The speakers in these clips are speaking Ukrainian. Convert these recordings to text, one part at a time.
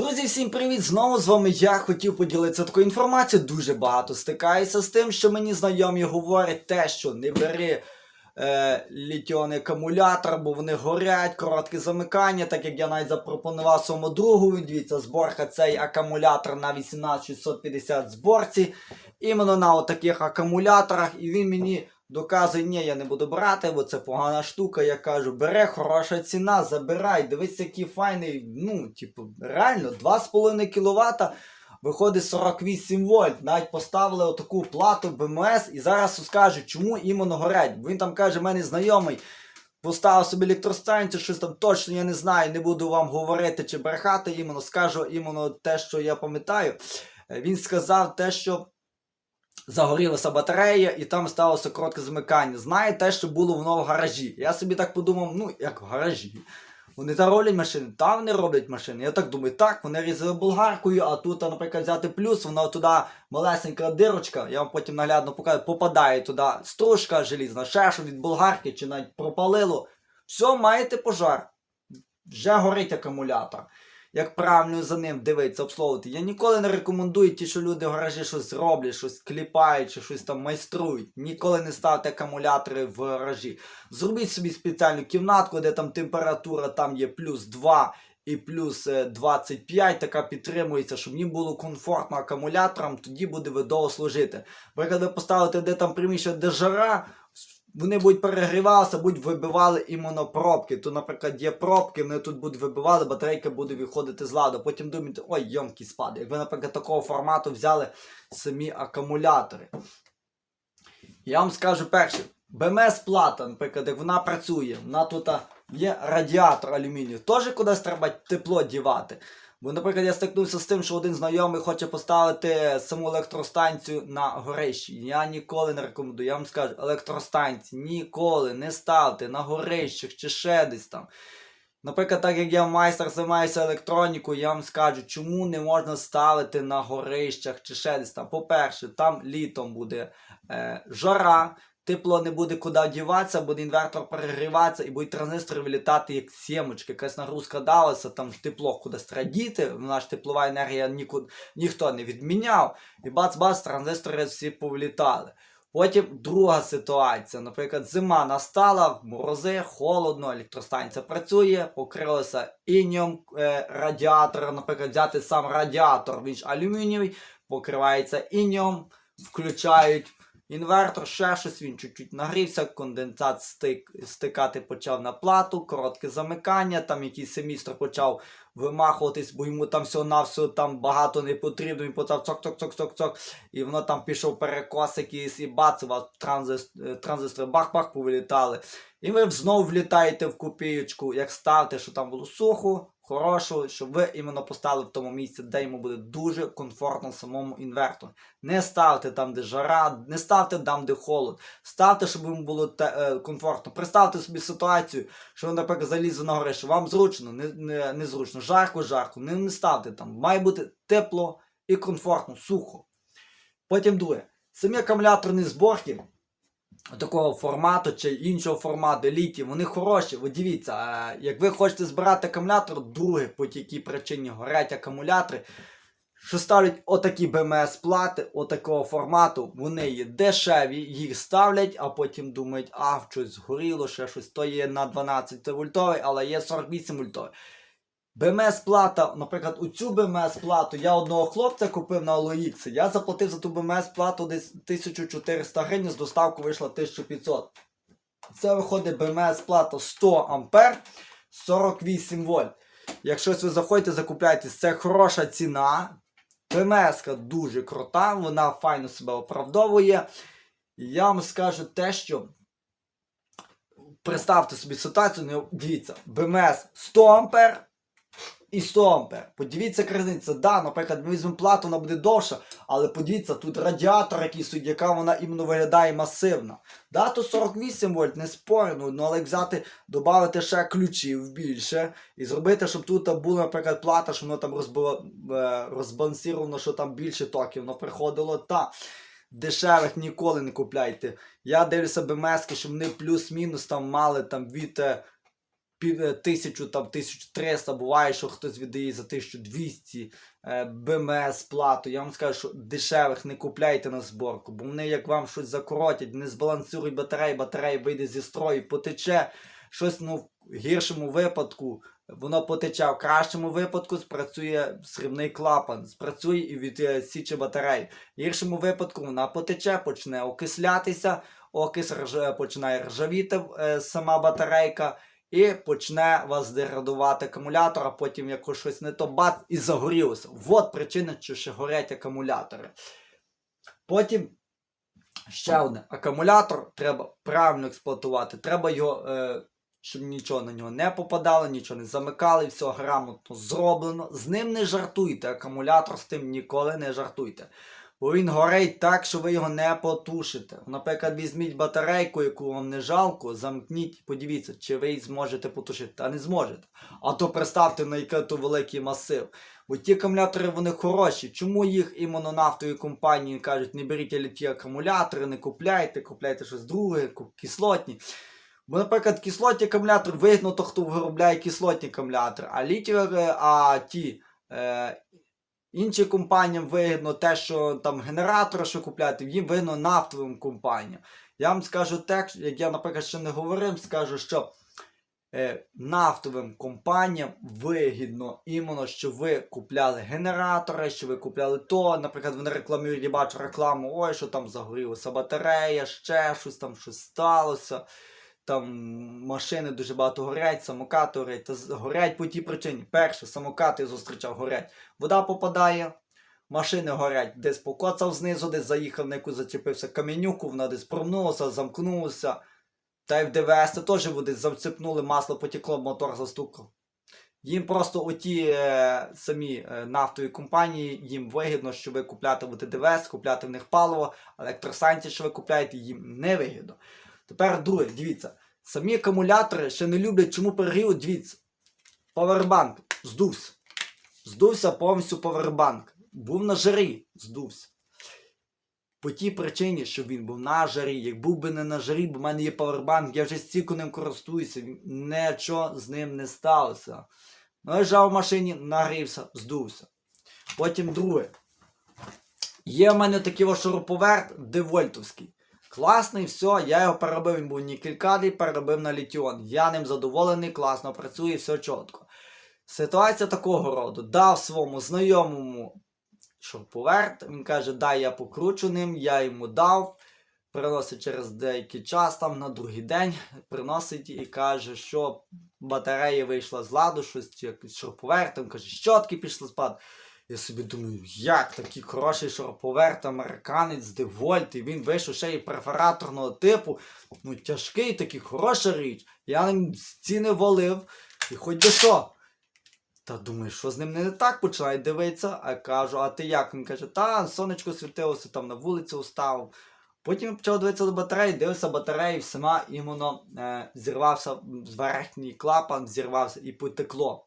Друзі, всім привіт! Знову з вами я хотів поділитися такою інформацією. Дуже багато стикаюся з тим, що мені знайомі говорять те, що не бери е, літіонний акумулятор, бо вони горять, коротке замикання, так як я навіть запропонував своєму другу. Дивіться, зборка цей акумулятор на 18650 зборці. Іменно на отаких акумуляторах, і він мені. Доказує, ні, я не буду брати, бо це погана штука. Я кажу, бере хороша ціна, забирай. Дивись, який файний. Ну, типу, реально, 2,5 кВт виходить 48 вольт. Навіть поставили отаку плату БМС і зараз скажуть, чому іменно горять. Він там каже, в мене знайомий. Поставив собі електростанцію, щось там точно я не знаю, не буду вам говорити чи брехати, іменно скажу іменно те, що я пам'ятаю. Е, Він сказав те, що загорілася батарея і там сталося коротке замикання. Знає те, що було воно в гаражі. Я собі так подумав, ну як в гаражі. Вони там роблять машини, там вони роблять машини. Я так думаю, так, вони різали болгаркою, а тут, наприклад, взяти плюс, вона туди малесенька дирочка, я вам потім наглядно покажу, попадає туди стружка желізна, ще що від болгарки, чи навіть пропалило. Все, маєте пожар. Вже горить акумулятор. Як правильно за ним дивитися, обслуговувати. Я ніколи не рекомендую ті, що люди в гаражі щось роблять, щось кліпають, чи щось там майструють. Ніколи не ставте акумулятори в гаражі. Зробіть собі спеціальну кімнатку, де там температура там є плюс 2 і плюс е, 25, така підтримується, щоб їм було комфортно акумуляторам, тоді буде видово служити. Наприклад, ви поставите де там приміщення, де жара, вони будуть перегрівалися, будуть вибивали іменно пробки. То, наприклад, є пробки, вони тут будуть вибивали, батарейка буде виходити з ладу. Потім думаєте, ой, йомки спаде. Як ви, наприклад, такого формату взяли самі акумулятори. Я вам скажу перше, БМС плата, наприклад, як вона працює, вона тут є радіатор алюмінію. Теж кудись треба тепло дівати. Бо, наприклад, я стикнувся з тим, що один знайомий хоче поставити саму електростанцію на горищі. Я ніколи не рекомендую. Я вам скажу, електростанції ніколи не ставте на горищах чи ще десь там. Наприклад, так як я майстер займаюся електронікою, я вам скажу, чому не можна ставити на горищах чи ще десь там. По-перше, там літом буде е, жара, тепло не буде куди діватися, буде інвертор перегріватися і будуть транзистори вилітати як сімочки. Якась нагрузка далася, там тепло кудись треба діти, вона ж теплова енергія нікуди, ніхто не відміняв. І бац-бац, транзистори всі повлітали. Потім друга ситуація. Наприклад, зима настала, морози, холодно, електростанція працює, покрилося іньом е, радіатора. Наприклад, взяти сам радіатор, він ж алюмінієвий, покривається іньом, включають інвертор, ще щось, він чуть-чуть нагрівся, конденсат стик, стикати почав на плату, коротке замикання, там якийсь семістр почав вимахуватись, бо йому там всього навсього там багато не потрібно, він почав цок-цок-цок-цок-цок, і воно там пішов перекос якийсь, і бац, у вас транзис, е, транзистори бах-бах повилітали. І ви знову влітаєте в копієчку, як ставте, що там було сухо, хорошого, щоб ви іменно поставили в тому місці, де йому буде дуже комфортно самому інвертору. Не ставте там, де жара, не ставте там, де холод. Ставте, щоб йому було те, е, комфортно. Представте собі ситуацію, що ви, наприклад, залізли на гори, що вам зручно, не, не, не зручно, жарко, жарко. Не, не ставте там. Має бути тепло і комфортно, сухо. Потім друге. Самі акумуляторні зборки такого формату чи іншого формату літій, вони хороші. Ви дивіться, е, як ви хочете збирати акумулятор, друге, по якій причині горять акумулятори, що ставлять отакі БМС плати, отакого формату, вони є дешеві, їх ставлять, а потім думають, а щось згоріло, ще щось, то є на 12 вольтовий, але є 48 вольтовий. БМС плата, наприклад, у цю БМС плату я одного хлопця купив на OLX, я заплатив за ту БМС плату десь 1400 гривень, з доставку вийшло 1500. Це виходить БМС плата 100 ампер 48 вольт. Якщо ви заходите, закупляєтесь, це хороша ціна. БМС дуже крута, вона файно себе оправдовує. Я вам скажу те, що представте собі ситуацію, ну, дивіться, БМС 100 ампер і 100 ампер. Подивіться яка різниця. Да, наприклад, ми візьмемо плату, вона буде довша, але подивіться, тут радіатор який стоїть, яка вона іменно виглядає масивна. Да, то 48 вольт, не спорно, ну але взяти, додати ще ключів більше і зробити, щоб тут була, наприклад, плата, щоб воно там е, розбалансировано, що там більше токів, воно приходило та. Дешевих ніколи не купляйте. Я дивлюся БМСки, щоб вони плюс-мінус там мали там від е, пів, е, тисячу, там 1300, буває, що хтось віддає за 1200 е, БМС плату. Я вам скажу, що дешевих не купляйте на зборку, бо вони як вам щось закоротять, не збалансують батареї, батарея вийде зі строю, потече. Щось ну, в гіршому випадку воно потече, в кращому випадку спрацює срібний клапан, спрацює і відсіче батареї. В гіршому випадку вона потече, почне окислятися, окис рж- починає ржавіти е, сама батарейка. І почне вас деградувати акумулятор, а потім якось щось не то бац і загорілося. От причина, що ще горять акумулятори. Потім ще одне. Акумулятор треба правильно експлуатувати. Треба його, е, щоб нічого на нього не попадало, нічого не замикали, все грамотно зроблено. З ним не жартуйте. Акумулятор з тим ніколи не жартуйте. Бо він горить так, що ви його не потушите. Наприклад, візьміть батарейку, яку вам не жалко, замкніть, подивіться, чи ви її зможете потушити, а не зможете. А то представте на який то великий масив. Бо ті акумулятори вони хороші. Чому їх іменно нафтові компанії кажуть, не беріть ті акумулятори, не купляйте, купляйте щось друге, кислотні. Бо, наприклад, кислотні акумулятор вигідно то, хто виробляє кислотні акумулятори, а літій, е, а ті. Е, Іншим компаніям вигідно те, що там генератори, що купляти, їм вигідно нафтовим компаніям. Я вам скажу так, як я, наприклад, ще не говорив, скажу, що е, нафтовим компаніям вигідно іменно, що ви купляли генератори, що ви купляли то. Наприклад, вони рекламують, я бачу рекламу, ой, що там загорілася батарея, ще щось там щось сталося. Там машини дуже багато горять, самокати та горять по тій причині. Перше, самокати зустрічав горять. Вода попадає, машини горять, десь покоцав знизу, десь заїхав на яку зачепився каменюку, вона десь промнулася, замкнулася. Та й в ДВС теж води завцепнули, масло потекло, мотор застукав. Їм просто оті е, самі е, нафтові компанії, їм вигідно, що ви купляти в ДВС, купляти в них паливо, електростанції, що ви купляєте, їм не вигідно. Тепер друге, дивіться, самі акумулятори ще не люблять, чому перегрів, дивіться. Повербанк здувся. Здувся повністю повербанк. Був на жарі, здувся. По тій причині, що він був на жарі. Як був би не на жарі, бо в мене є павербанк, я вже стільки ним користуюся, нічого з ним не сталося. Лежав в машині, нагрівся, здувся. Потім друге. Є в мене такий шуруповерт девольтовський. Класний, все, я його переробив, він був нікелькадий, переробив на літіон. Я ним задоволений, класно працює, все чітко. Ситуація такого роду. Дав своєму знайомому шуруповерт, він каже, дай я покручу ним, я йому дав. Приносить через деякий час, там на другий день, приносить і каже, що батарея вийшла з ладу, щось чи якийсь каже, щотки пішли ладу. Я собі думаю, як такий хороший шуруповерт, американець Девольт, і він вийшов ще й перфораторного типу. Ну, тяжкий такий, хороша річ. Я ним стіни валив, і хоч би що. Та думаю, що з ним не так починаю дивитися, а кажу, а ти як? Він каже, та сонечко світилося, там на вулиці устав. Потім почав дивитися до батареї, дивився батареї, сама іменно е, зірвався верхній клапан, зірвався і потекло.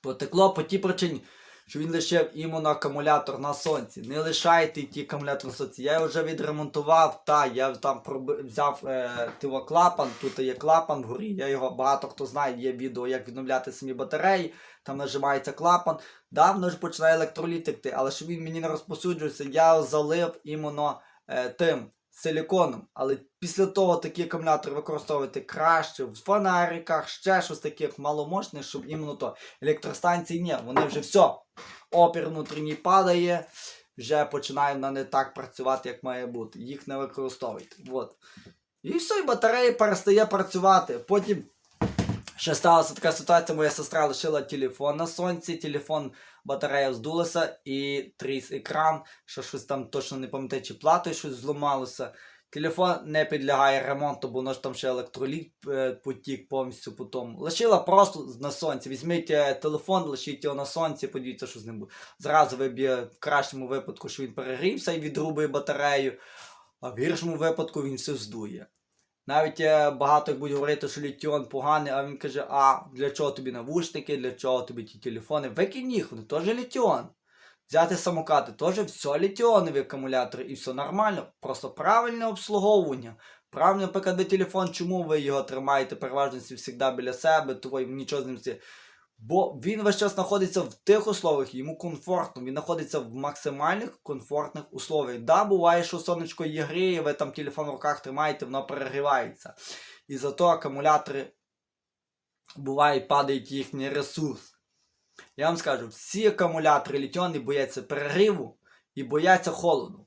Потекло по тій причині, що він лишив іменно акумулятор на сонці. Не лишайте ті акумулятор на сонці. Я його вже відремонтував, та я там взяв е, тиво клапан, тут є клапан вгорі. Я його багато хто знає, є відео, як відновляти самі батареї. Там нажимається клапан. Да, воно ж починає електроліт текти, але щоб він мені не розпосуджувався, я його залив іменно е, тим силіконом. Але після того такі акумулятори використовувати краще в фонариках, ще щось таке маломощне, щоб іменно то. Електростанції ні, вони вже все. Опір внутрішній падає, вже починає вона не так працювати, як має бути. Їх не використовуйте. От. І все, і батарея перестає працювати. Потім ще сталася така ситуація, моя сестра лишила телефон на сонці, телефон, батарея здулася і тріс екран, що щось там точно не пам'ятаю, чи платою щось зламалося. Телефон не підлягає ремонту, бо воно ж там ще електроліт е, потік повністю по тому. Лишила просто на сонці. Візьміть е, телефон, лишіть його на сонці, подивіться, що з ним буде. Зразу виб'є в кращому випадку, що він перегрівся і відрубує батарею, а в гіршому випадку він все здує. Навіть е, багато будуть говорити, що літіон поганий, а він каже, а для чого тобі навушники, для чого тобі ті телефони? Викинь їх, вони теж літіон. Взяти самокати, теж все літіонові акумулятори і все нормально. Просто правильне обслуговування, Правильно, наприклад, телефон, чому ви його тримаєте переважно завжди біля себе, то ви нічого з ним Бо він весь час знаходиться в тих условиях, йому комфортно, він знаходиться в максимальних комфортних условиях. Да, буває, що сонечко є гріє, ви там телефон в руках тримаєте, воно перегрівається. І зато акумулятори буває падають їхній ресурс. Я вам скажу, всі акумулятори літіони бояться перегріву і бояться холоду.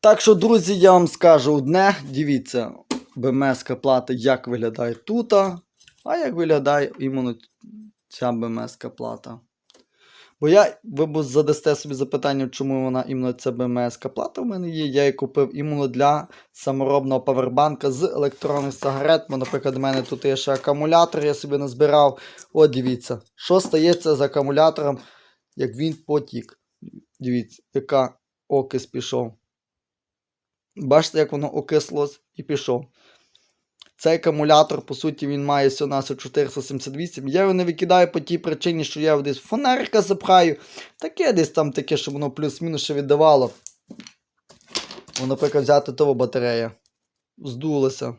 Так що, друзі, я вам скажу одне, дивіться, БМС плата як виглядає тут, а як виглядає іменно ця БМС плата. Бо я, ви задасте собі запитання, чому вона іменно ця БМС плата в мене є. Я її купив іменно для саморобного павербанка з електронних сигарет. Бо, наприклад, у мене тут є ще акумулятор, я собі назбирав. От дивіться, що стається з акумулятором, як він потік. Дивіться, яка окис пішов. Бачите, як воно окислось і пішов. Цей акумулятор, по суті, він має всього 478. Я його не викидаю по тій причині, що я десь фонарика запхаю. Таке десь там таке, щоб воно плюс-мінус ще віддавало. Наприклад, взяти того батарея. Здулося.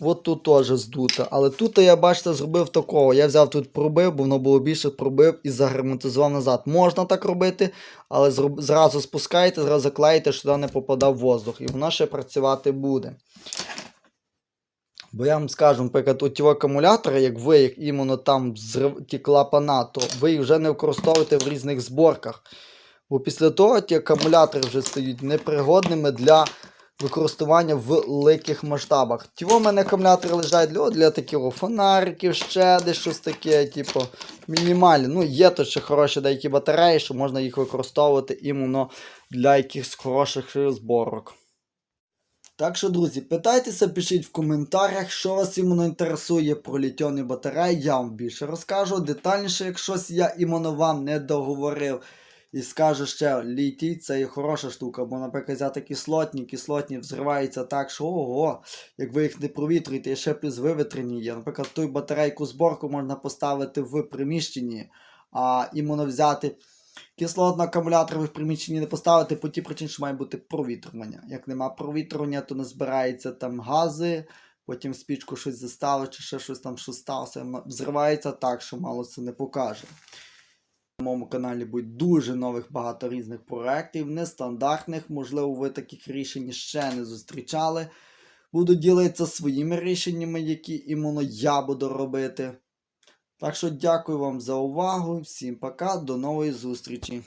От тут теж здуто. Але тут я, бачите, зробив такого. Я взяв тут пробив, бо воно було більше пробив і загерметизував назад. Можна так робити, але зроб- зразу спускаєте, зразу заклеїте, щоб туди не попадав воздух. І воно ще працювати буде. Бо я вам скажу, наприклад, у ті акумулятори, як ви їх іменно там зрив... ті клапана, то ви їх вже не використовуєте в різних зборках. Бо після того ті акумулятори вже стають непригодними для використання в великих масштабах. Ті у мене акумулятори лежать для, для таких фонариків, ще десь щось таке, типу, мінімальне. Ну, є тут ще хороші деякі батареї, що можна їх використовувати іменно для якихось хороших зборок. Так що, друзі, питайтеся, пишіть в коментарях, що вас іменно інтересує про літіони батареї. Я вам більше розкажу. Детальніше, як щось я іменно вам не договорив. І скажу ще, літій це є хороша штука, бо, наприклад, взяти кислотні, кислотні взриваються так, що ого, як ви їх не провітрюєте, і ще плюс вивітрені є. Наприклад, ту батарейку зборку можна поставити в приміщенні, а іменно взяти кислотний акумулятор ви в приміщенні не поставити по тій причині, що має бути провітрювання. Як нема провітрювання, то не збираються там гази, потім в спічку щось заставить, чи ще щось там що сталося. Взривається так, що мало це не покаже. На моєму каналі буде дуже нових багато різних проєктів, нестандартних, можливо, ви таких рішень ще не зустрічали. Буду ділитися своїми рішеннями, які іменно я буду робити. Так що дякую вам за увагу, всім пока, до нової зустрічі.